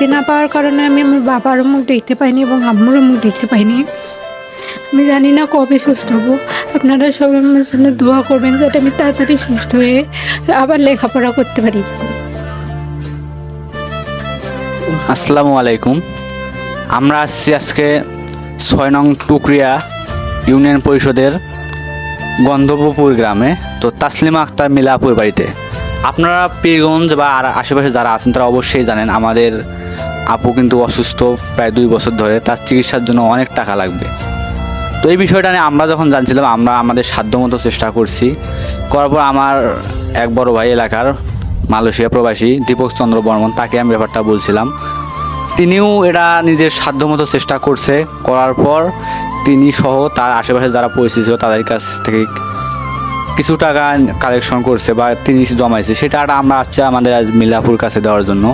দেখতে না পাওয়ার কারণে আমি আমার বাবারও মুখ দেখতে পাইনি এবং আম্মুরও মুখ দেখতে পাইনি। আমি জানি না কবে সুস্থ হব। আপনারা সবাই আমার জন্য দোয়া করবেন যাতে আমি তাড়াতাড়ি সুস্থ হয়ে আবার লেখাপড়া করতে পারি। আসসালামু আলাইকুম। আমরা আসছি আজকে ছয় নং টুকরিয়া ইউনিয়ন পরিষদের গন্ধবপুর গ্রামে, তো তাসলিমা আক্তার মিলাপুর বাড়িতে। আপনারা পীরগঞ্জ বা আর আশেপাশে যারা আছেন তারা অবশ্যই জানেন আমাদের আপু কিন্তু অসুস্থ প্রায় দুই বছর ধরে, তার চিকিৎসার জন্য অনেক টাকা লাগবে। তো এই বিষয়টা নিয়ে আমরা যখন জানছিলাম, আমরা আমাদের সাধ্যমতো চেষ্টা করছি। করার পর আমার এক বড় ভাই এলাকার মালয়েশিয়া প্রবাসী দীপক চন্দ্র বর্মন, তাকে আমি ব্যাপারটা বলছিলাম। তিনিও এটা নিজের সাধ্যমতো চেষ্টা করছে। করার পর তিনি সহ তার আশেপাশে যারা পরিচিত ছিল, তাদের কাছ থেকে কিছু টাকা কালেকশন করছে বা তিনি জমাইছে, সেটা আমরা আসছে আমাদের আজ মিলাপুর কাছে দেওয়ার জন্য।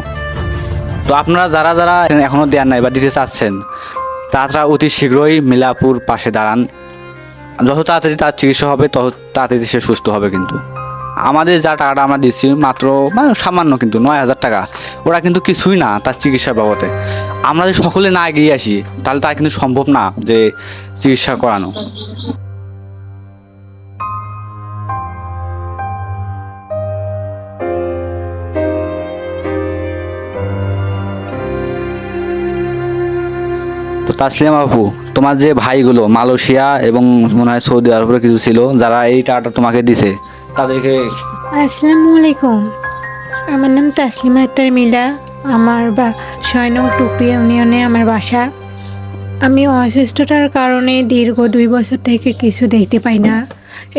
তো আপনারা যারা যারা এখনও দেওয়ার নাই বা দিতে চাচ্ছেন, তারা অতি শীঘ্রই মিলাপুর পাশে দাঁড়ান। যত তাড়াতাড়ি তার চিকিৎসা হবে, তত তাড়াতাড়ি সে সুস্থ হবে কিন্তু। আমাদের যা টাকাটা আমরা দিচ্ছি, মাত্র মানে সামান্য কিন্তু, নয় হাজার টাকা ওরা কিন্তু কিছুই না তার চিকিৎসার বাবদে। আমরা যদি সকলে না এগিয়ে আসি, তাহলে তার কিন্তু সম্ভব না যে চিকিৎসা করানো। তো তাসলিম আপু তোমার যে ভাইগুলো, মালয়েশিয়া এবং মনে হয় সৌদি আরবের কিছু ছিল, যারা এই টাকাটা তোমাকে দিছে, তাদেরকে আসসালামু আলাইকুম। আমার নাম তাসলিমা আক্তার মিলা আমার বা ছয় নং টুকরি ইউনিয়নে আমার বাসা। আমি অসুস্থতার কারণে দীর্ঘ দুই বছর থেকে কিছু দেখতে পাই না।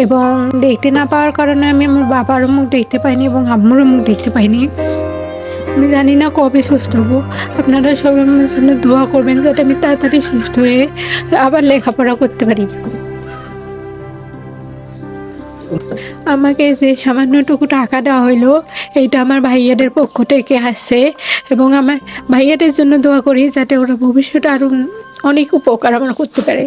এবং দেখতে না পাওয়ার কারণে আমি আমার বাবারও মুখ দেখতে পাইনি এবং আম্মুরও মুখ দেখতে পাইনি। আমি জানি না কবে সুস্থ হব। আপনারা সবাই আমার জন্য দোয়া করবেন যাতে আমি তাড়াতাড়ি সুস্থ হয়ে আবার লেখাপড়া করতে পারি। আমাকে যে সামান্যটুকু টাকা দেওয়া হইল, এইটা আমার ভাইয়াদের পক্ষ থেকে আসছে এবং আমার ভাইয়াদের জন্য দোয়া করি যাতে ওরা ভবিষ্যতে আরও অনেক উপকার আমার করতে পারে।